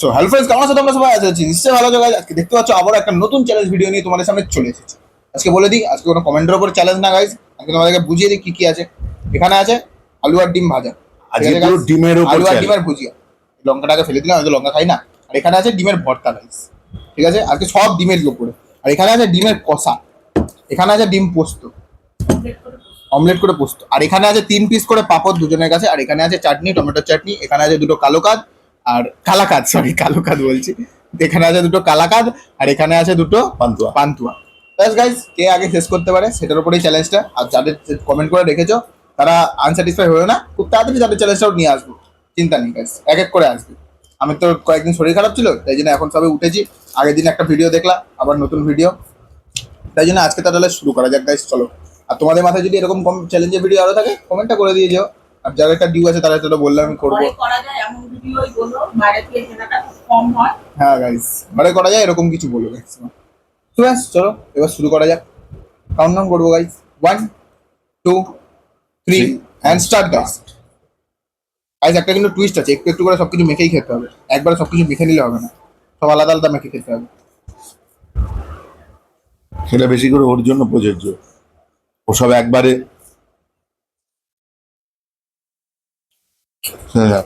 So hello friends কেমন আছো তোমরা? সবাই আছো আছি নিশ্চয়ই ভালো জায়গায় আজকে দেখতে পাচ্ছ আবার একটা নতুন চ্যালেঞ্জ ভিডিও নিয়ে তোমাদের সামনে চলে এসেছি। আজকে বলে দিই আজকে কোনো কমেন্টের উপর চ্যালেঞ্জ না গাইজ আজকে তোমাদেরকে বুঝিয়ে দিই কি কি আছে। এখানে আছে আলু আর ডিম ভাজা। আজকে পুরো ডিমের উপর আলু আর। ডিমের ভুজিয়া। লঙ্কাটাকে ফেলে দিলাম আমি তো লঙ্কা খাই না। আর এখানে আছে ডিমের ভর্তা গাইজ ঠিক আছে? আজকে সব ডিমের উপরে আর এখানে আছে ডিমের কষা। এখানে আছে ডিম পোস্ত। অমলেট করে পোস্ত। আর এখানে আছে তিন পিস করে পাপড় দুজনের কাছে। আর এখানে আছে চাটনি টমেটো চাটনি। এখানে আছে দুটো কালো কাদ আর কালাকাদ সরি কালো কাদ বলছি। এখানে আছে দুটো কালাকাদ আর এখানে আছে দুটো পান্তুয়া। পান্তুয়া। ব্যাস গাইজ কে আগে শেষ করতে পারে সেটার উপরেই চ্যালেঞ্জটা আর যাদের কমেন্ট করে রেখেছো তারা আনস্যাটিসফাই হয়েও না খুব তাড়াতাড়ি তাদের চ্যালেঞ্জটাও নিয়ে আসব। চিন্তা নেই গাইজ এক এক করে আসবে। আমি তো কয়েকদিন শরীর খারাপ ছিল তাই জন্য এখন সবে উঠেছি। আগের দিন একটা ভিডিও দেখলাম আবার নতুন ভিডিও তাই জন্য আজকে তাহলে শুরু করা যাক গাইজ চলো। আর তোমাদের মাথায় যদি এরকম কম চ্যালেঞ্জের ভিডিও আরও থাকে কমেন্টটা করে দিয়ে যেও। আর যারা একটা ডিউ আছে তারা তো বললে আমি করব। করা যায় এমন ভিডিওই বলো বাইরে থেকে কেনাটা কম হয়। হ্যাঁ গাইস ঘরে করা যায় এরকম কিছু বলব ম্যাক্সিমাম তো ব্যাস চলো এবার শুরু করা যাক। কাউন্ট ডাউন করব guys one two three. And start guys guys একটা কিন্তু টুইস্ট আছে একটু একটু করে সবকিছু মেখেই খেতে হবে। একবারে সবকিছু মেখে নিলে হবে না। সব আলাদা আলাদা মেখে খেতে হবে। সেটা বেশি করে ওর জন্য প্রযোজ্য। ও সব একবারে হ্যাঁ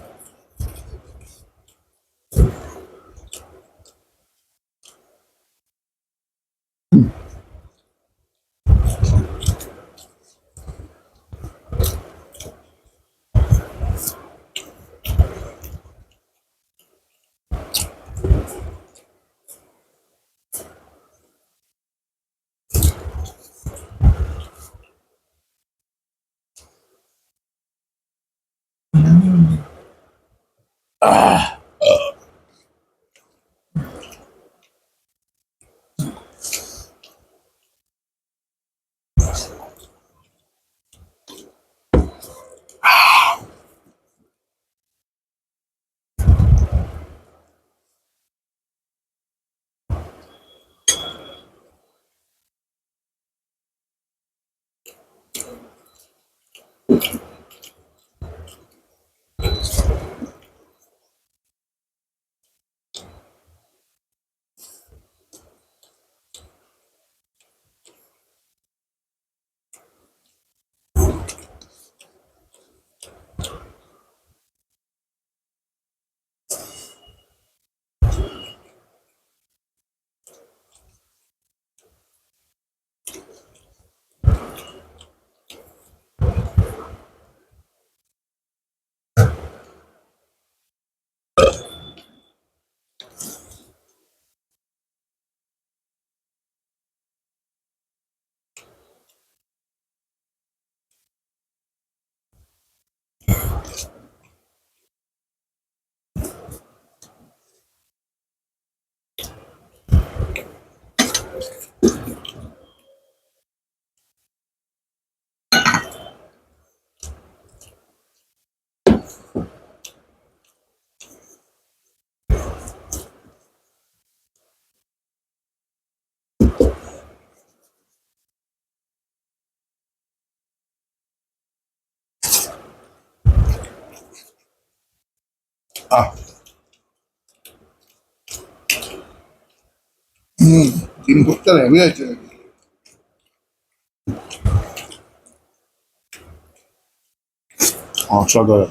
আহ হুম ডিম পোস্টটা হেভি আছে অসাধারণ।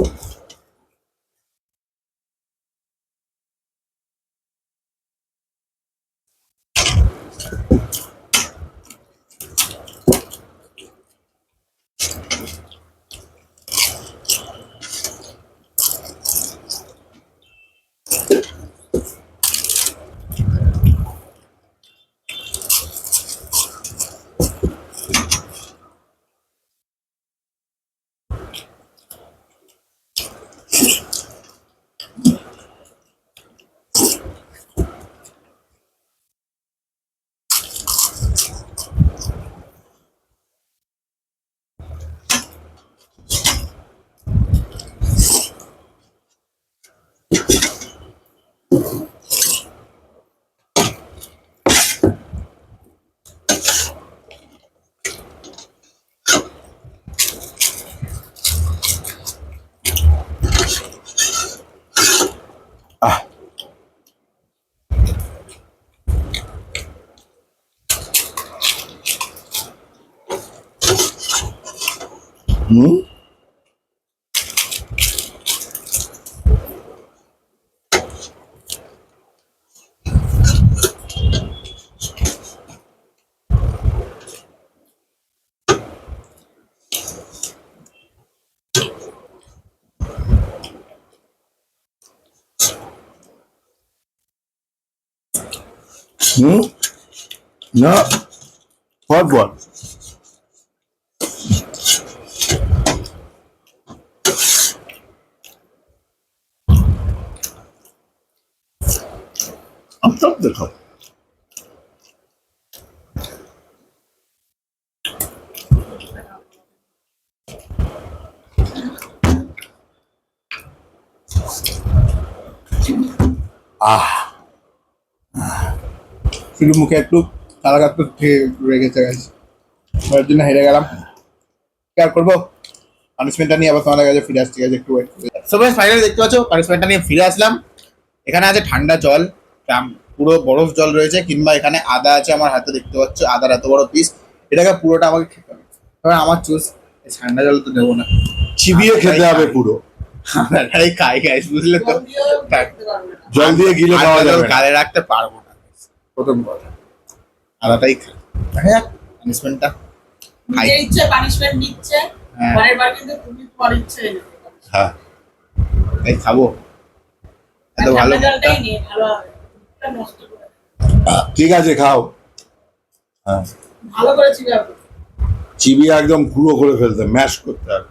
Oh. Hmm? Hmm? No. Hard one. সব দেখো আহ শুধু মুখে একটু কালাকাত রেখেছে গাছ ওর জন্য হেরে গেলাম। আর করব? পানিশমেন্টটা নিয়ে আবার তোমাদের কাছে ফিরে আসছি। একটু ওয়েট সো গাইস ফাইনালি দেখতে পাচ্ছ পানিশমেন্টটা নিয়ে ফিরে আসলাম। এখানে আছে ঠান্ডা জল পুরো বরফ জল রয়েছে কিংবা এখানে আদা আছে আমার হাতে দেখতে পাচ্ছ আদার এত বড় পিস এটাকে পুরোটা আমাকে খেতে হবে। তবে আমার চুজ ঠান্ডা জল তো দেবো না। চিবিয়ে খেতে হবে পুরো। আদাটাই খাই গাইস বুঝলে তো? জল দিয়ে গিলে খাওয়া যাবে। গালে রাখতে পারব না প্রথম কথা। আদাটাই খাই। দেখা যাক পানিশমেন্টটা খাই। ইচ্ছে পানিশমেন্ট নিচ্ছে হ্যাঁ। পরের বার কিন্তু তুমি পর ইচ্ছে হ্যাঁ। তাই খাব। এত ভালো জলটাই নিয়ে ভালো ঠিক আছে খাও। হ্যাঁ। ভালো করে চিবিয়ে একদম গুঁড়ো করে ফেলতে ম্যাশ করতে হবে।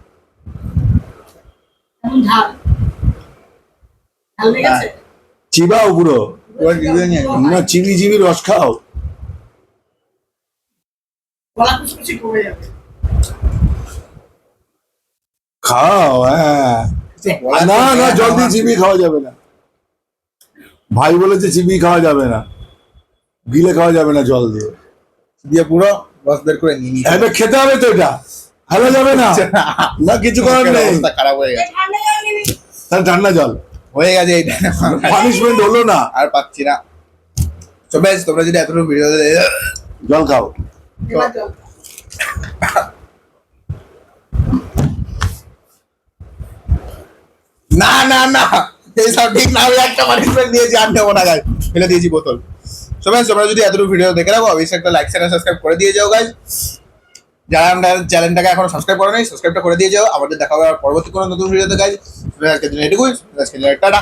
গেছে? চিবাও পুরো। না চিবি চিবি রস খাও। খাও হ্যাঁ। না না জল দিয়ে আমার- চিবি খাওয়া যাবে না। ভাই বলেছে চিবি খাওয়া যাবে না। গিলে খাওয়া যাবে না জল দিয়ে। দিয়ে পুরো রস বের করে নিয়ে নিয়েছি। এবার খেতে হবে তো এটা। ফেলা যাবে না। না কিছু করার নেই। খারাপ হয়ে গেছে। ঠান্ডা জল তাহলে ঠান্ডা জল। হয়ে গেছে এইটা। পানিশমেন্ট হলো না। আর পাচ্ছি না। তো তোমরা যদি এতটুকু ভিডিও জল খাও। জল না না। না আমি একটা পানিশমেন্ট আর নেব না গাই ফেলে দিয়েছি বোতল। বেশ তোমরা যদি এতটুকু ভিডিও দেখে রাখো অবশ্যই একটা লাইক শেয়ার সাবস্ক্রাইব করে দিয়ে যাও গাইজ যারা আমরা চ্যানেলটাকে এখনও সাবস্ক্রাইব করে নাই সাবস্ক্রাইবটা করে দিয়ে যাও। আমাদের দেখা হবে পরবর্তী কোনো নতুন ভিডিওতে গাইজ আজকের দিন এটুকুই। আজকের টাটা।